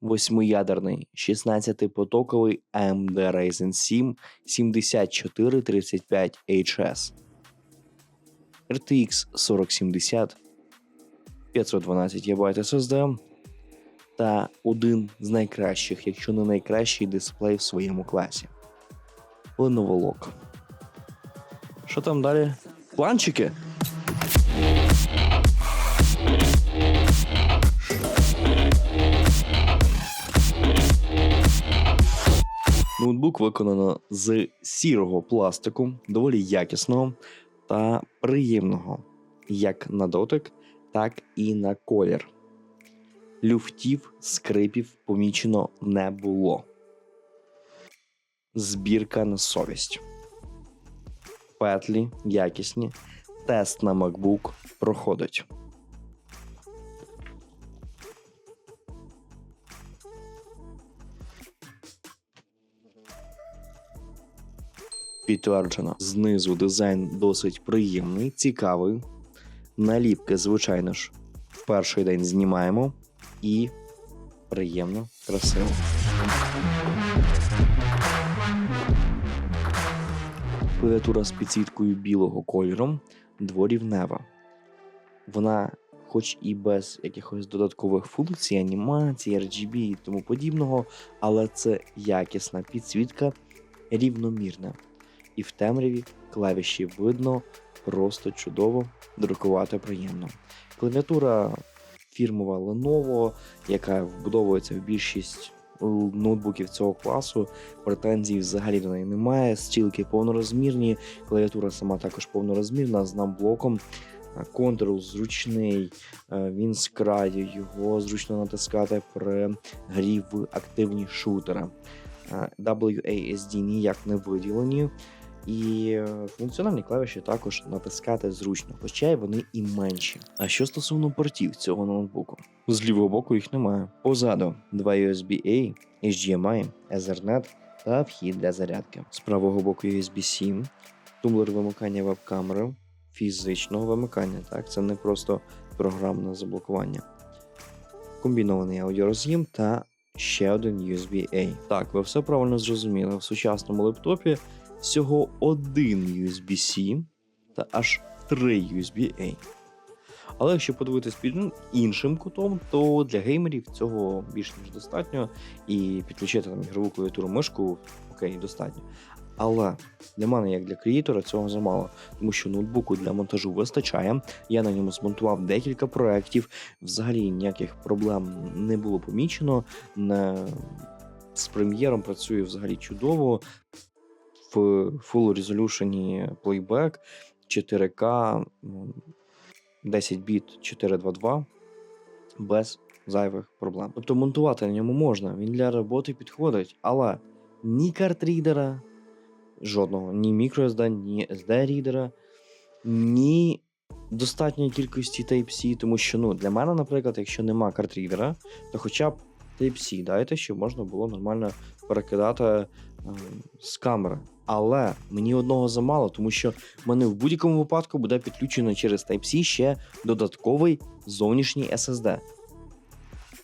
восьмиядерний 16-потоковий AMD Ryzen 7 7435 HS. RTX 4070 512 ГБ SSD та один з найкращих, якщо не найкращий дисплей в своєму класі. Lenovo. Що там далі? Планчики? Ноутбук виконано з сірого пластику, доволі якісного та приємного як на дотик, так і на колір. Люфтів, скрипів помічено не було. Збірка на совість. Петлі якісні. Тест на MacBook проходить. Підтверджено. Знизу дизайн досить приємний, цікавий. Наліпки, звичайно ж, в перший день знімаємо і приємно, красиво. Клавіатура з підсвіткою білого кольору дворівнева. Вона, хоч і без якихось додаткових функцій, анімації, RGB і тому подібного, але це якісна підсвітка рівномірна. І в темряві клавіші видно просто чудово, друкувати приємно. Клавіатура фірмова Lenovo, яка вбудовується в більшість ноутбуків цього класу. Претензій взагалі до неї немає. Стілки повнорозмірні, клавіатура сама також повнорозмірна з намблоком. Контрол зручний, е, він з краю, його зручно натискати при грі в активні шутери. Е, WASD ніяк не виділені. І функціональні клавіші також натискати зручно, хоча й вони і менші. А що стосовно портів цього ноутбуку? З лівого боку їх немає. Позаду два USB-A, HDMI, Ethernet та вхід для зарядки. З правого боку USB 7, тумблер вимикання веб-камери, фізичного вимикання. Так, це не просто програмне заблокування. Комбінований аудіороз'єм та ще один USB-A. Так, ви все правильно зрозуміли. В сучасному лептопі всього один USB-C та аж три USB-A. Але якщо подивитись під іншим кутом, то для геймерів цього більш ніж достатньо, і підключити там ігрову клавіатуру мишку окей, достатньо. Але для мене, як для креатора, цього замало, тому що ноутбуку для монтажу вистачає. Я на ньому змонтував декілька проєктів, взагалі ніяких проблем не було помічено. З прем'єром працює взагалі чудово в Full Resolution Playback 4К 10 біт 422 без зайвих проблем. Тобто монтувати на ньому можна, він для роботи підходить, але ні картрідера жодного, ні microSD, ні SD-рідера, ні достатньої кількості Type-C, тому що ну, для мене, наприклад, якщо нема картрідера, то хоча б Type-C дайте, щоб можна було нормально перекидати е, з камери. Але мені одного замало, тому що в мене в будь-якому випадку буде підключено через Type-C ще додатковий зовнішній SSD.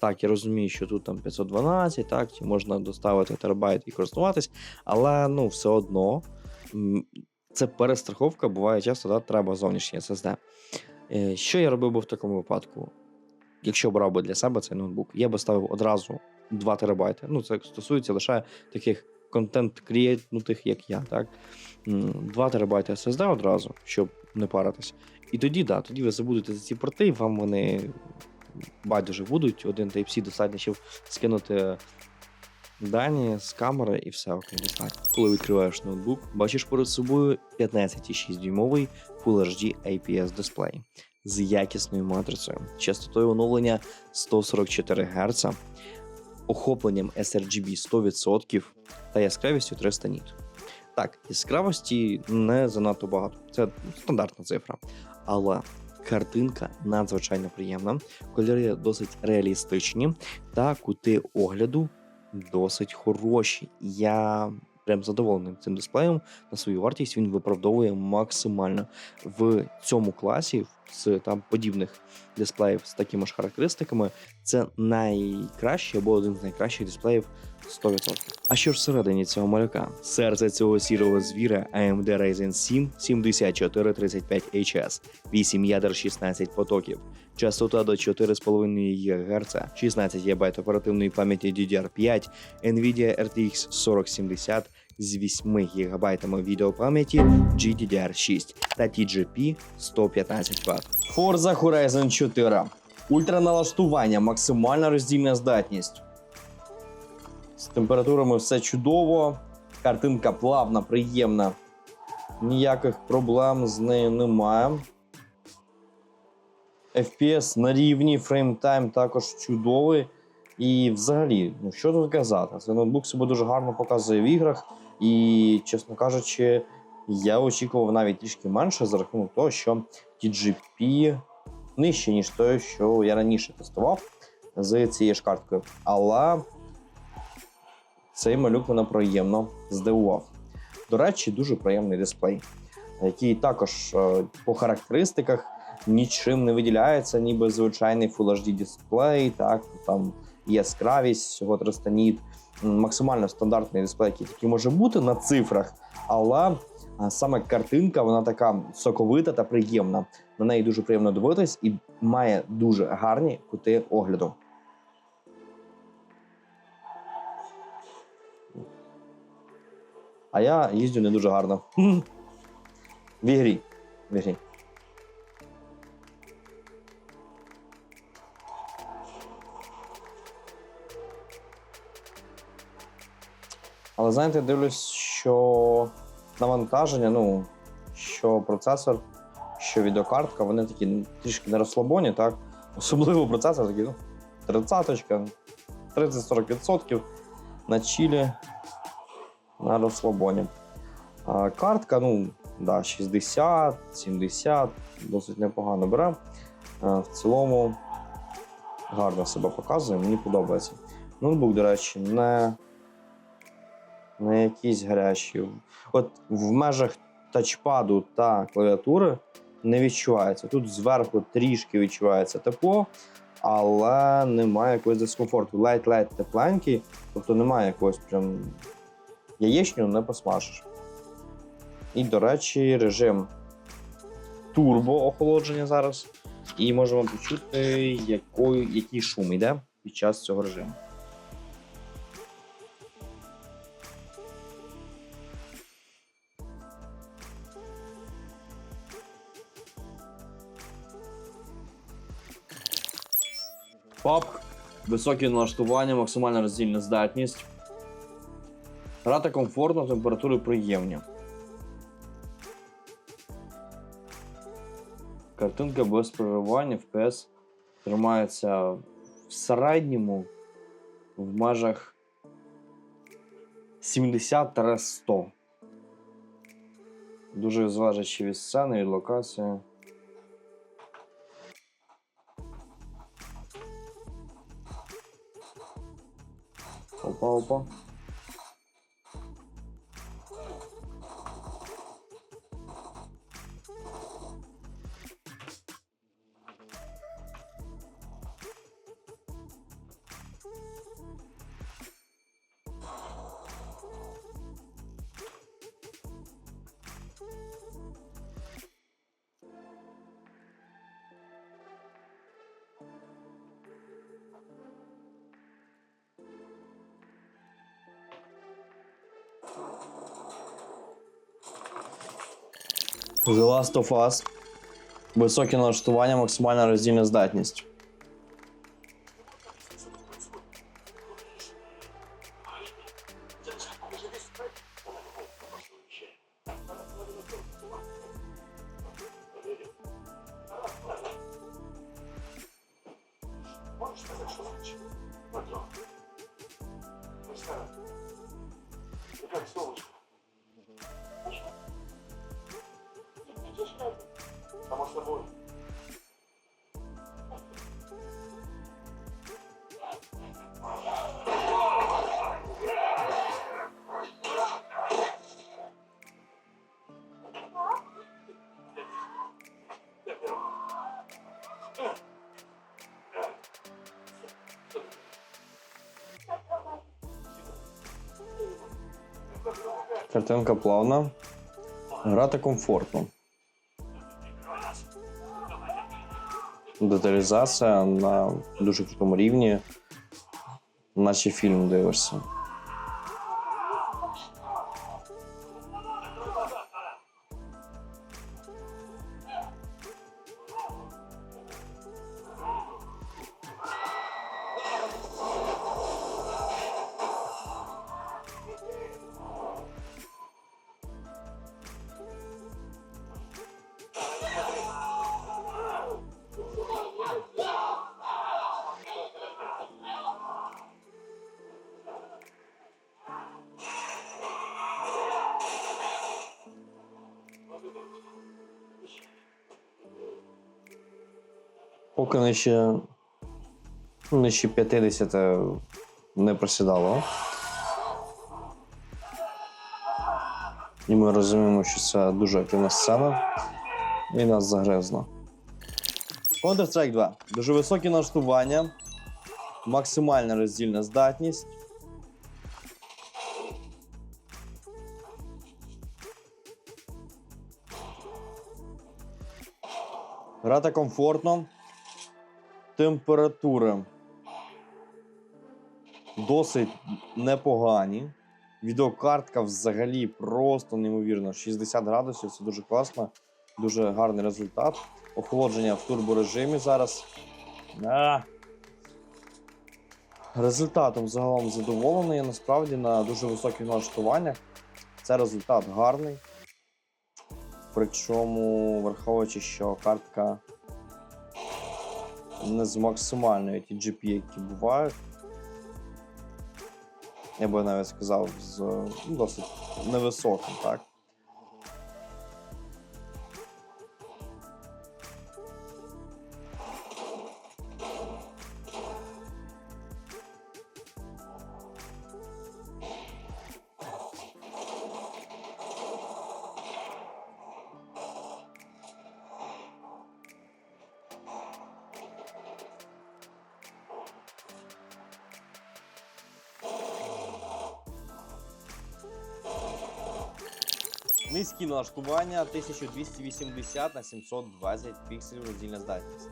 Так, я розумію, що тут там 512, так, можна доставити терабайт і користуватись, але ну, все одно це перестраховка, буває часто, да, треба зовнішній SSD. Е, що я робив би в такому випадку? Якщо брав би для себе цей ноутбук, я би ставив одразу 2 терабайти. Ну, це стосується лише таких контент креатнутих, як я, так? 2 терабайти SSD одразу, щоб не паритись. І тоді, да, тоді ви забудете за ці порти, вам вони байдуже будуть. Один Type-C достатньо, щоб скинути дані з камери і все окей, достатньо. Коли відкриваєш ноутбук, бачиш перед собою 15,6 дюймовий Full HD IPS дисплей з якісною матрицею, частотою оновлення 144 Гц, охопленням sRGB 100% та яскравістю 300 ніт. Так, яскравості не занадто багато, це стандартна цифра. Але картинка надзвичайно приємна, кольори досить реалістичні, та кути огляду досить хороші. Я прям задоволений цим дисплеєм. На свою вартість він виправдовує максимально в цьому класі з там подібних дисплеїв з такими ж характеристиками. Це найкращий або один з найкращих дисплеїв 100%. А що ж всередині цього малюка? Серце цього сірого звіра AMD Ryzen 7 7435 HS, 8 ядер 16 потоків, частота до 4,5 ГГц, 16 ГБ оперативної пам'яті DDR5, Nvidia RTX 4070 з 8 ГБ відеопам'яті GDDR6 та TGP 115 Вт. Forza Horizon 4. Ультраналаштування, максимальна роздільна здатність. З температурами все чудово. Картинка плавна, приємна. Ніяких проблем з нею немає. FPS на рівні, фреймтайм також чудовий. І взагалі, ну що тут казати? Цей ноутбук себе дуже гарно показує в іграх. І, чесно кажучи, я очікував навіть трішки менше за рахунок того, що TGP нижче, ніж той, що я раніше тестував з цією ж карткою. Але цей малюк мене приємно здивував. До речі, дуже приємний дисплей, який також е, по характеристиках нічим не виділяється, ніби звичайний Full HD дисплей, так там яскравість, всього 300 ніт, максимально стандартний дисплей, який тільки може бути на цифрах, але саме картинка вона така соковита та приємна. На неї дуже приємно дивитись і має дуже гарні кути огляду. А я їздю не дуже гарно. В ігрі. В ігрі. Але знаєте, дивлюсь, що навантаження, ну, що процесор, що відеокартка, вони такі трішки не розслабоні, так? Особливо процесор такий, ну, 30-ка, 30-40% на чилі на розслабоні. А, картка, ну, да, 60, 70, досить непогано бере. В цілому гарно себе показує, мені подобається. Ноутбук, до речі, не, не якийсь гарячий. От в межах тачпаду та клавіатури не відчувається. Тут зверху трішки відчувається тепло, але немає якогось дискомфорту. Ледь-ледь тепленький, тобто немає якогось прям яєчню не посмажиш. І, до речі, режим турбо охолодження зараз. І можемо почути, який шум йде під час цього режиму. Пап, високі налаштування, максимальна роздільна здатність. Грати комфортно, температури приємні. Картинка без проривання, FPS тримається в середньому в межах 70-100. Дуже залежить від сцени, від локації. 好吧好吧 The Last of Us. Високі налаштування, максимальна роздільна здатність. Картинка плавна. Грати комфортно. Деталізація на дуже крутому рівні. Наче фільм дивишся. Поки нижче, ну, нижче 50 не просідало. І ми розуміємо, що це дуже активна сцена, і нас загризла. Counter-Strike 2. Дуже високі налаштування, максимальна роздільна здатність. Грати комфортно. Температури досить непогані. Відеокартка взагалі просто неймовірно. 60 градусів це дуже класно, дуже гарний результат. Охолодження в турборежимі зараз. А! Результатом загалом задоволений. Я насправді на дуже високих налаштуваннях. Це результат гарний. Причому, враховуючи, що картка не з максимальної TGP, які бувають. Я би навіть сказав, з ну, досить невисоким, так. Низькі налаштування 1280 на 720 пікселів роздільна здатність.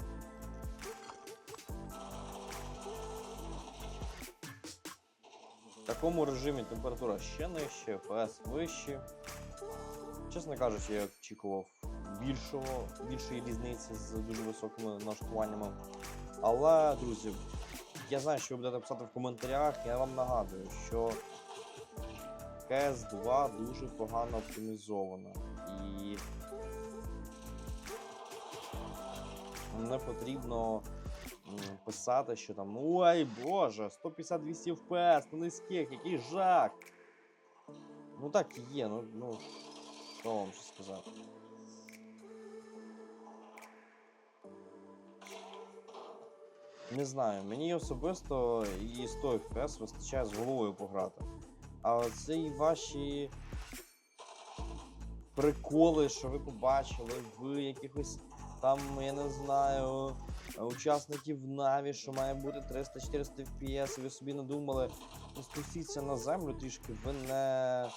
В такому режимі температура ще нижче, FPS вищі. Чесно кажучи, я очікував більшого, більшої різниці з дуже високими налаштуваннями. Але, друзі, я знаю, що ви будете писати в коментарях. Я вам нагадую, що КС2 дуже погано оптимізована і не потрібно писати, що там ой боже, 150-200 FPS, ну низьких, який жах. Ну так і є, ну, ну що вам ще сказати. Не знаю, мені особисто і 100 FPS вистачає з головою пограти. А це ваші приколи, що ви побачили, ви якихось там, я не знаю, учасників Наві, що має бути 300-400 FPS, і ви собі надумали, спустіться на землю трішки, ви не.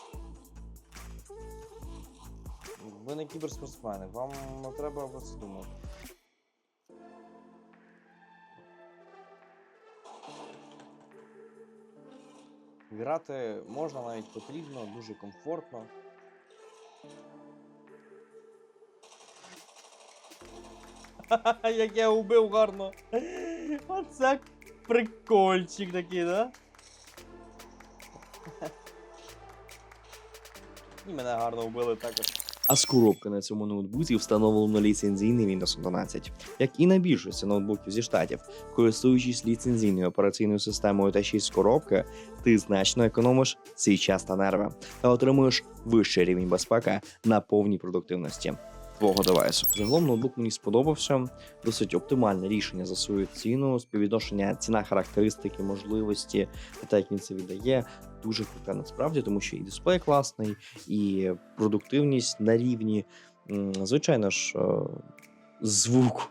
Ви не кіберспортсмени, вам не треба про це думати. Грати можна навіть потрібно, дуже комфортно. Як я убив гарно. Оце прикольчик такий, да? І мене гарно вбили також. А з коробки на цьому ноутбуці встановлено ліцензійний Windows 11, як і на більшості ноутбуків зі штатів. Користуючись ліцензійною операційною системою та 6 з коробки, ти значно економиш свій час та нерви та отримуєш вищий рівень безпеки на повній продуктивності твого девайсу. Загалом ноутбук мені сподобався. Досить оптимальне рішення за свою ціну, співвідношення ціна, характеристики, можливості та як він це віддає. Дуже круте насправді, тому що і дисплей класний, і продуктивність на рівні. Звичайно ж, е, звук.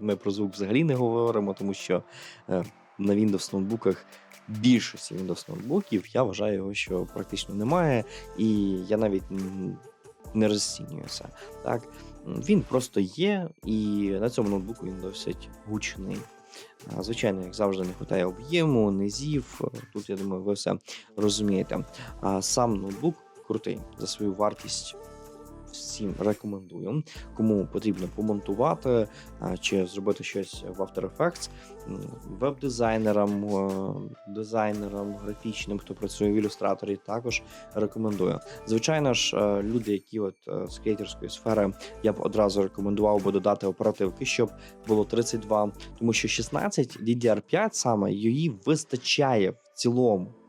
Ми про звук взагалі не говоримо, тому що е, на Windows ноутбуках більшості Windows ноутбуків я вважаю його, що практично немає, і я навіть не розцінюється. Так? Він просто є, і на цьому ноутбуку він досить гучний. Звичайно, як завжди, не вистачає об'єму, низів. Тут я думаю, ви все розумієте. А сам ноутбук крутий за свою вартість. Всім рекомендую. Кому потрібно помонтувати чи зробити щось в After Effects, веб-дизайнерам, е, дизайнерам, графічним, хто працює в ілюстраторі, також рекомендую. Звичайно ж, е, люди, які от е, з креаторської сфери, я б одразу рекомендував би додати оперативки, щоб було 32, тому що 16 DDR5 саме її вистачає в цілому.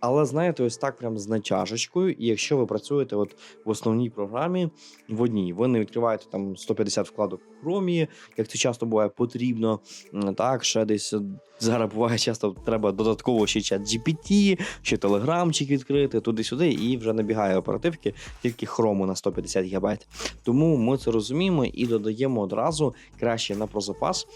Але знаєте, ось так прям з натяжечкою. І якщо ви працюєте от в основній програмі в одній, ви не відкриваєте там 150 вкладок Chrome, як це часто буває потрібно. Так, ще десь е, зараз буває часто треба додатково ще чат GPT, ще телеграмчик відкрити туди-сюди, і вже набігає оперативки, тільки хрому на 150 ГБ. Тому ми це розуміємо і додаємо одразу краще на прозапас,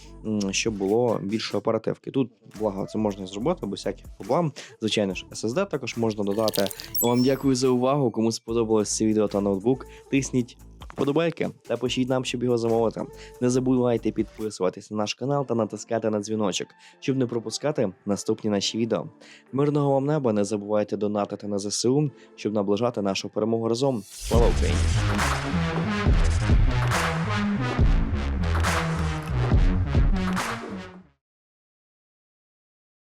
щоб було більше оперативки. Тут благо це можна зробити без всяких проблем. Звичайно ж, SSD також можна додати. Вам дякую за увагу. Кому сподобалось це відео та ноутбук, тисніть. Подобайки та пишіть нам, щоб його замовити. Не забувайте підписуватись на наш канал та натискати на дзвіночок, щоб не пропускати наступні наші відео. Мирного вам неба, не забувайте донатити на ЗСУ, щоб наближати нашу перемогу разом. Слава Україні!